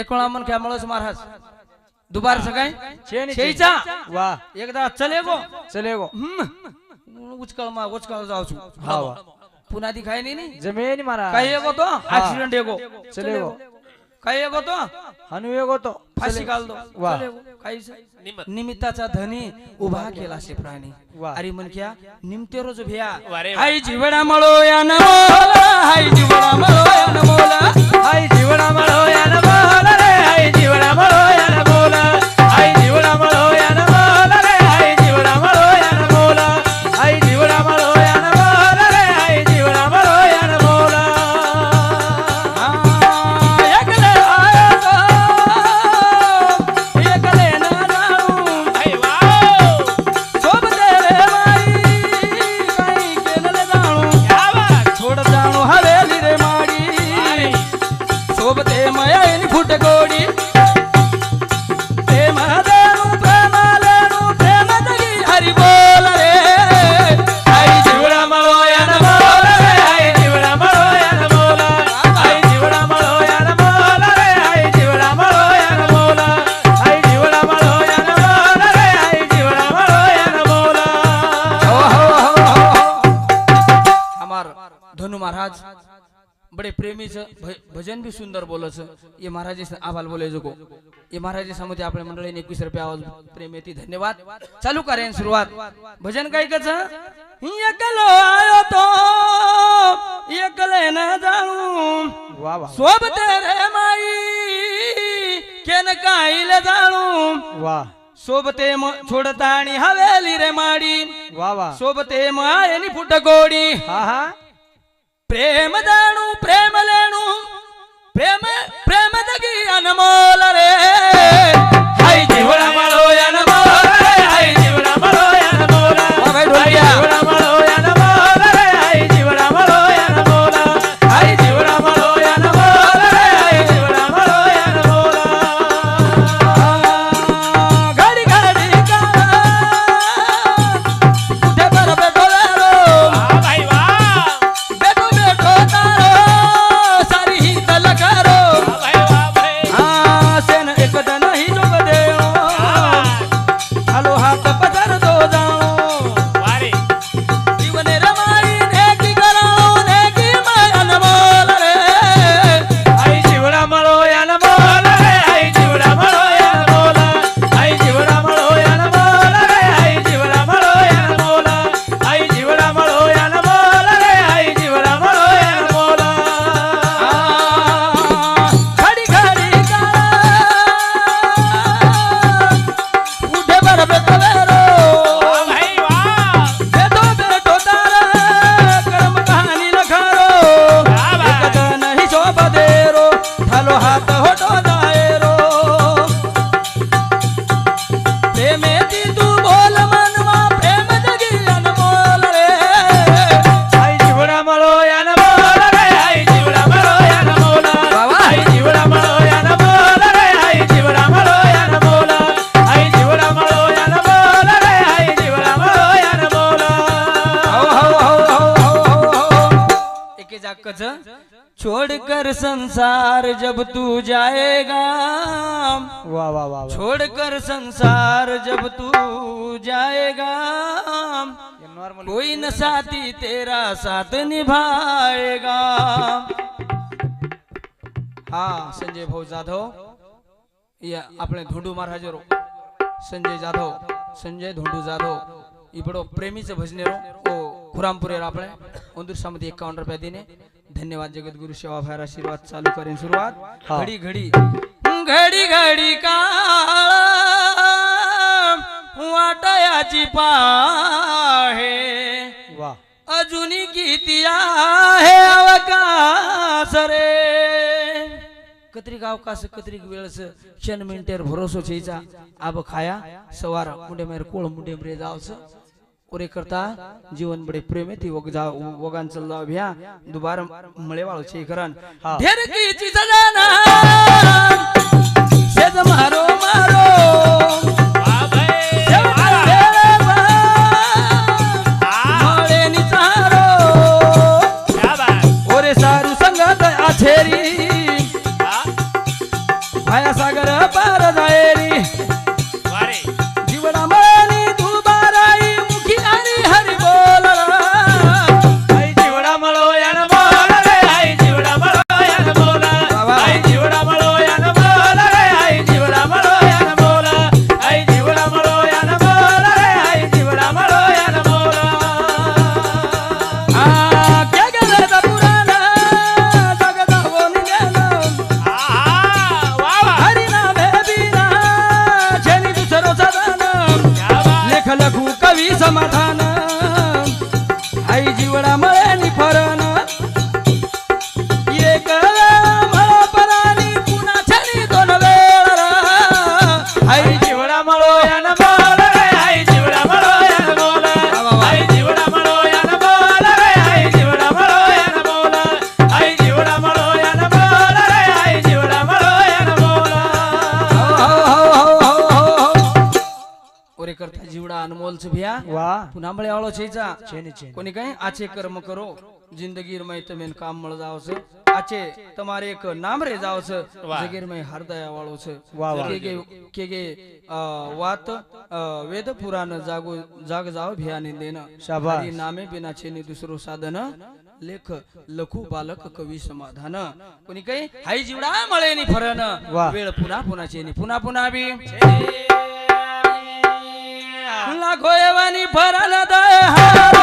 एकोणा मन काय मळस महाराज दुपार सकाळी शेईचा वा. एकदा चले गो. चले गो. उचकळ मा उचकळ जाऊ हा वा. पुन्हा ती खाय नाही? नी. जमेन मारा. काय येगो तो? ऍक्सिडेंट येगो चले गो. काय येगो तो? हनु येगो तो. फाशी घाल दो वा. काहीच निमित्ताचा धनी उभा केला शे प्राणी. वा. अरे मन क्या निमते रोज भिया. हाय जीवडा मळो या न मोला हाय जीवडा मळो या न मोला हाय जीवडा मळो या न आभाल बोले जगो ये महाराज समोर आपल्या मंडळीने एकवीस रुपये आवाज प्रेम येते धन्यवाद. चालू करेन सुरुवात. भजन काय कच एकलो आयो तो एकले न वा सोबते रे माई केन काईल जाणू. वा. सोबते म छोडता आणि हवेली रे माडी वा वा. सोबते मायनी फुट गोडी हा हा. प्रेम जाणू प्रेम लेणू प्रेम प्रेम जगी अनमोल साथ निभाएगा। हा संजय भाऊ जाधव. या આપણે ધોંડુ મહારાજરો संजय जाधव સંજય ધોંડુ प्रेमी इबडो भजने रो ओ खुरामपुरेर આપણે एक एकावन्न रुपया देणे धन्यवाद जगद्गुरु सेवा भायर आशीर्वाद चालू करेन सुरुवात. घडी घडी. घडी घडी काळ. वाटयाची पाहे. वा अजूनी किती आहे अवकाश रे. कत्रिक अवकाश कत्रिक वेळस क्षण मिनटेर भरोसो छेचा आब खाया सवार मुंडे मेर कोळ मुंडे मरे जावस. ओरे करता जीवन बडे प्रेम ती वग जा वगान चल जाव भ्या. दुबार मळे वाळो छे करन ढेर की चीज जाना છેને છે કોની કહે આછે કર્મ કરો જિંદગીમાં તમે કામ મળ જાવ છો આછે તમારે એક નામ રે જાવ છે જગીરમાં હરદયા વાળો છે કે કે કે કે વાત વેદ પુરાણ જાગો જાગ જાવ ભિયાની દેન શાબાશ નામે બિના છે ને દુસરો સાધન લેખ લખુ બાલક કવિ સમાધાન કોની કહે હાઈ જીવડા મળે ની ફરન વેળ પુના પુના છે ની પુના પુના આવી લાખો એવાની ફરન દે હા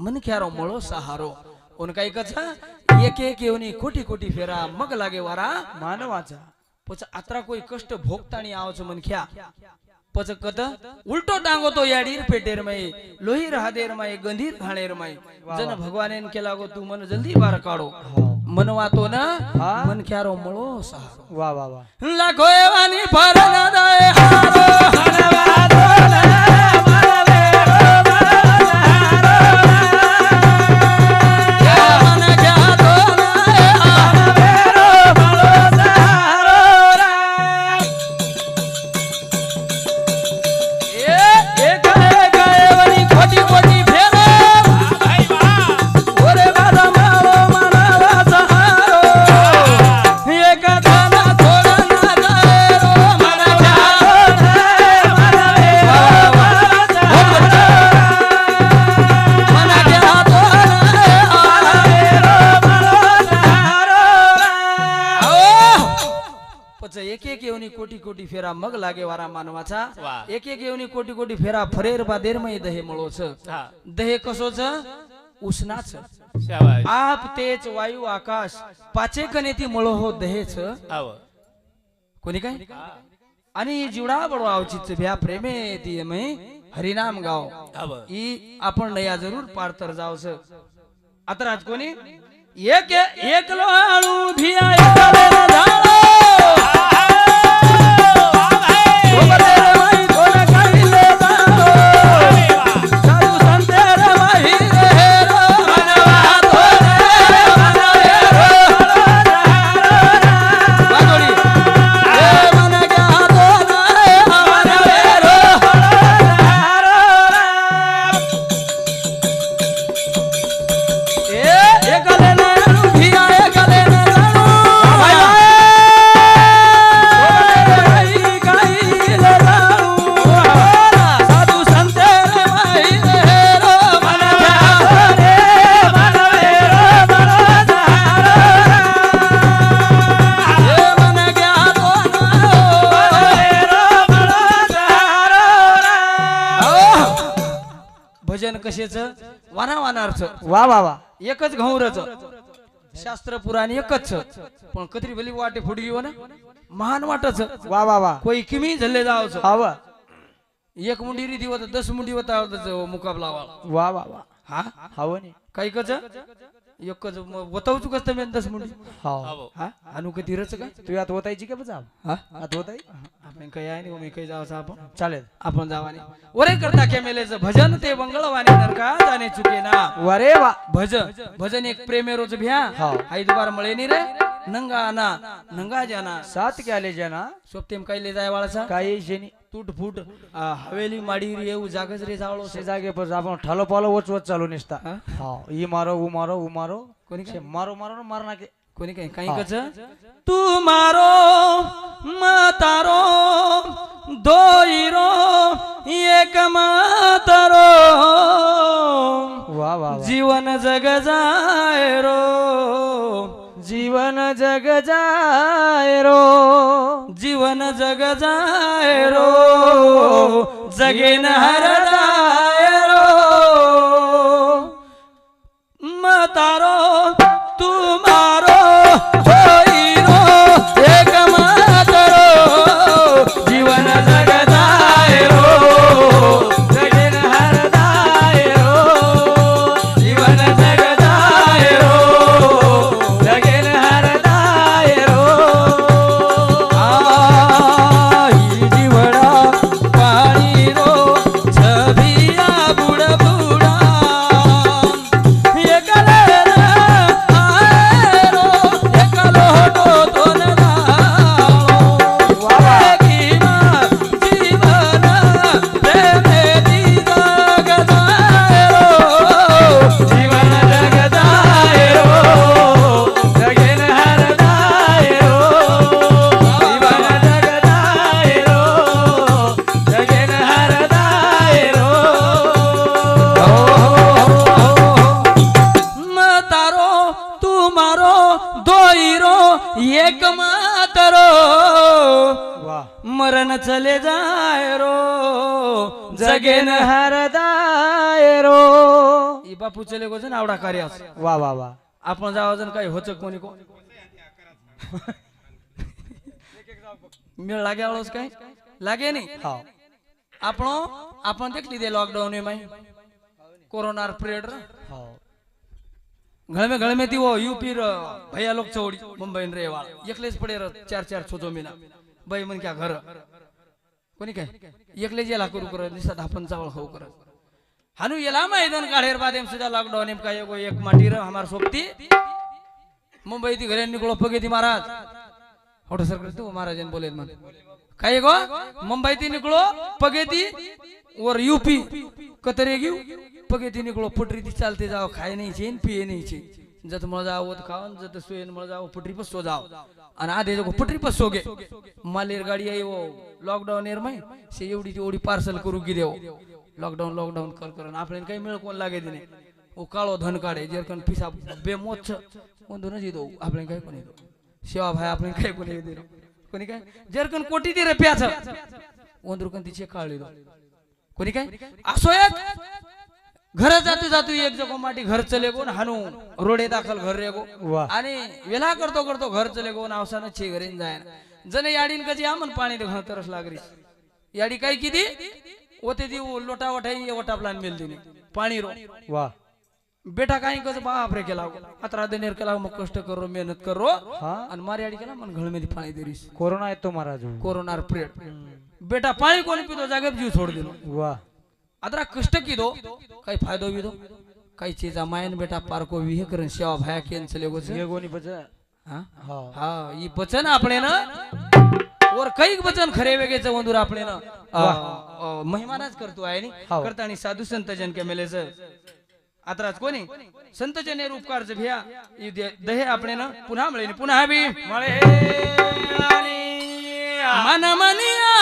मन ख्यारो मोळो सहारो. उनका एकच एक एक येऊनी कोटी कोटी फेरा. मग लागे वारा. मानवाचा पच आत्रा कोई कष्ट भोगतानी आवच मनख्या. पच कत उलटो टांगो तो याडीर पेटेर माई. लोही राहदेर माई गंधीर घाणेर माई. जन भगवानेन केला गो तू मन जल्दी बार काढो. हो. मन वातो ना मन ख्यारो मळो सहारो. वा वा वा. लाखो दे हारो. टिपटी फेरा फरेर बा देर मय दहे मळोच. दहे कसोच? उष्णाच. आप तेच वायू आकाश पाचे कने ती मळो हो दहेच. कोणी काय? आणि जीवडा बडो आवचित भ्या प्रेमे ती मय हरिनाम गाव. ई आपण नया जरूर पार तर जावस आता राज कोणी? एक एक लोळू भिया वा वा वा एकच घाऊरच. शास्त्र पुराण एकच. पण कत्री भली वाटे फुटगी हो ना? महान वाटच. वा वा वा. कोई किमी झल्ले जावच. हा वा. एक मुंडी रीती होत दस मुंडी होता मुकाबला वा वा वा. हा? हवं नाही काही कच? एकच वतावचू कसं मी दस मुंडी हा? हा? अनु कधी रच काय तू यात होतायची का बजा हा? आत होताय आपण काही आहे नाही मी काही जावचं आपण. चालेल. आपण जावाने ओरे करता के मेलेचं भजन ते मंगळवाने नरका जाणे चुके ना. वरे वा. भजन भजन एक प्रेमेरोच भ्या. हा. हाई दुबार मळे नी रे. नंगा आना नंगा जाना सात क्या ले जाना सोबतेम काही ले जाय वाळाचा काही शेनी तूट फूट आ, हवेली माडी येऊ जागच रे जावळो से जागे पर आपण ठालो पालो वच वच चालू निसता. हा? ई मारो ऊ मारो ऊ मारो. कोणी काय? मारो मारो ना मारना के कोणी काय? काही. कच तू मारो मातारो दोईरो एक मातारो वा वा वा. जीवन जग जाय रो. जीवन जग जाय रो. जीवन जग जाय जगेन रो. मतारो गावचं कोणी कोण मेळ लागे वाळोस काय? लागे नाही? हा आपण आपण देखली दे लॉकडाऊन में कोरोना पिरियड घर घळमे घर ती थी वो यूपी भैया लोग चौड़ी मुंबई रे वाल एकले पड़े चार चार छोजो मीना. बाई मन क्या घर? कोणी काय? एकले जेला करू करत निसा धापन चावळ खाऊ करत. हानू येला मैदान काढेर बाद सुद्धा लॉकडाऊन एम काय एक माटी र हमार सोबती. मुंबई ती घरे गोळप घेते महाराज. होटो सर तू महाराजांनी बोलेल मग काय गो? मुंबई ती निकळो पगेती वर युपी कतरे घेऊ. पगेती निकळो पटरी ती चालते जाव खाय नाही चेन पिये नाही चेन जत मळ जावं खावन जत सोयन मळ जाओ पटरी पसो सो जाओ आणि आधे जो पटरी पसो गे मालेर गाडी आई वो. लॉकडाऊन एर मै से एवढी ती एवढी पार्सल करू की देव लॉकडाऊन लॉकडाऊन कर. करून आपल्याला काही मिळ कोण लागे नाही ओ कालो धन काढे जेरकन पिसा बेमोच छ कोन दो नजी आपले काय कोणी दो सेवा भाई आपले काय कोणी दे कोणी काय? जेरकन कोटी दे रे प्याच. ओंदर कन दिचे काळली दो काय? असो एक. घर जातो जातो एक जगो माटी घर चले गो ना रोडे दाखल घर रे गो. आणि वेला करतो करतो घर चले गो ना छे घरी जाय जने याडीन कजी आमन पाणी रे तरस लागली याडी काय किदी ओते दी लोटा वटाई ये वटापलान मेल दिने पाणी रो. वा. बेटा काही कसं बाप रे केला अतरा दिनेर केला मग कष्ट करो मेहनत करो. हा? आणि मारी आडी केला मन घळमध्ये पाणी देरीस. कोरोना येतो महाराज. कोरोना पिरियड बेटा पाणी कोणी पितो जागेत जीव सोड दिलो. वा. अदरा कष्ट की दो काही फायदो विदो काही चीज मायन बेटा पारको विहे करून सेवा भाया केन चले गो ये गोनी बच हा? हा. हा ई बचन आपले ना वर काही बचन खरे वेगेच वंदूर आपले ना महिमानाच करतो आहे नी? हाव. करता आणि साधू संत जन के मेलेच. आत्राच कोणी? संत जने उपकारच भ्या ई दे- दहे आपले ना पुन्हा मिळेल पुन्हा बी. मळे मन मनिया.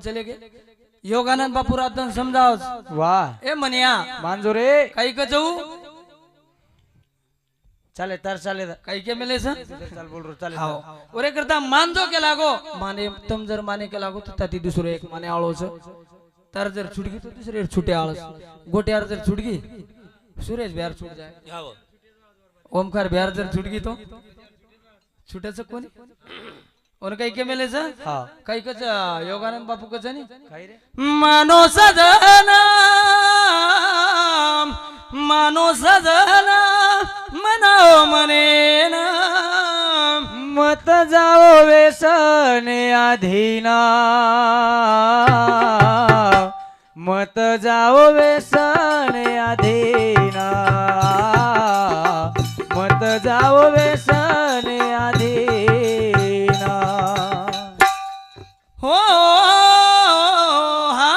केन चले गे. योगानंद बापू राधन समजाव. वा. ए मनिया. मांजो रे काही का जाऊ? चाले तर चाले काही के मिले सर चाल बोल रो चाले हाव. ओरे करता मानजो के लागो. माने तुम जर माने के लागो तर ती दुसरं एक माने आळोच तर जर छुटगी तर दुसरे छुटे आळस. गोट्यावर जर छुटगी सुरेश बिहार छूट जाय. ओमकार बिहार जर छुटगी तो. छुटायचं कोणी? ओन काही के मिले हा। काही कच योगानंद बापू कच नाही? मानो सजना मानो सजना मनाओ मनेन मत जाओ वेसने अधीना मत जाओ वेसने अधीना मत जाओ वेसने अधीना हो हा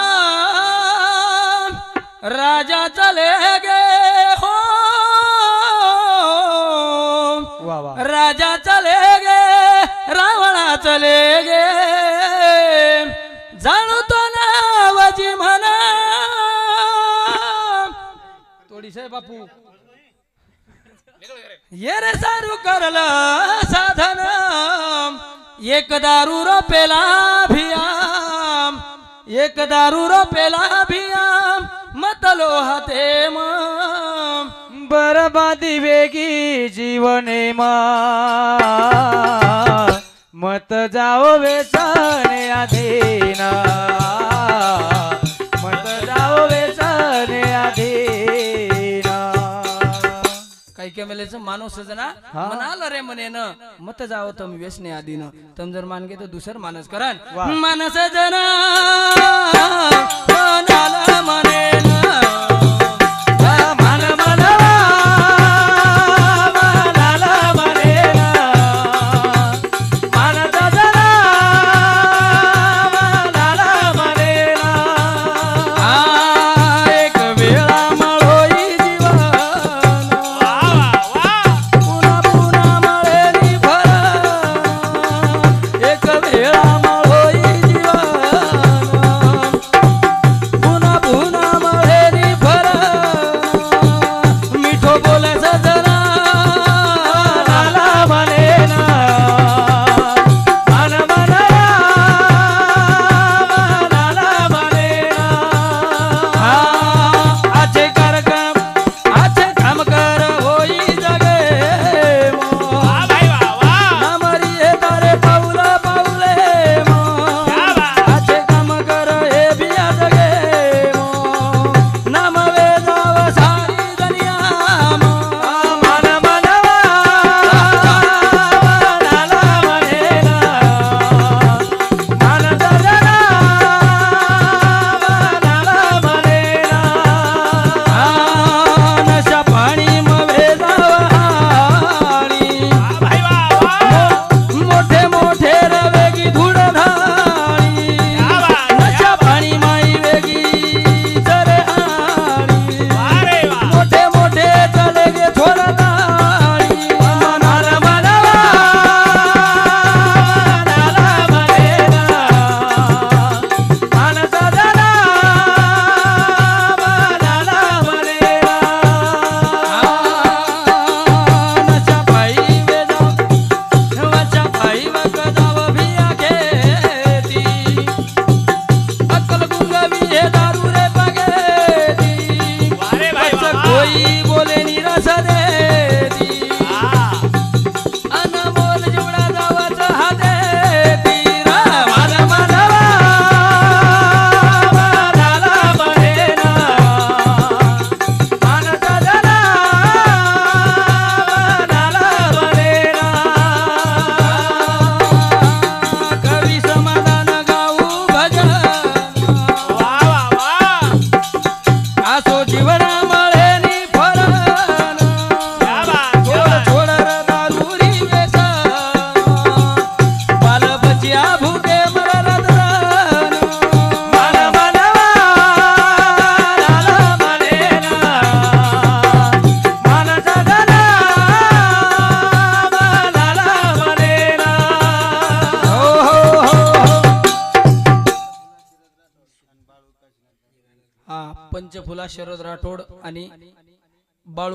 राजा चले गे हो। राजा चले गे रावणा चले गे। जाणू तो नावाची म्हणा। थोडी साहेब बापू. ये रे सारू करलं साधन। एक दारू रो पेला भियाम एक दारू रो पेला भियाम मतलो हते मग बरबादी वेगी जीवने मा मत जाओ वेसने अधीना मेलेच मानव सजना. म्हणाल रे म्हणे न मत जाव तम व्यसने आधी न तम जर मान गे तर दुसर मानस करान वा. मानस जना म्हणाल म्हणे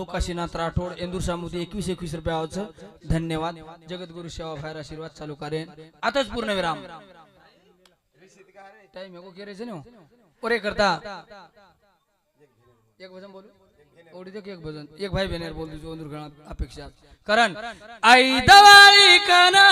काशीनाथ राठोड इंदूरशामध्ये एकवीस एकवीस रुपया धन्यवाद. जगद्गुरु सेवा बाहेर आशीर्वाद. चालू कार्य आताच पूर्ण विराम. टाइम है एक करता. एक भजन बोलू? ओडी एक भजन. एक भाई बेनेर बोल दीजिए अंदर अपेक्षा. करण आई दवाई कना.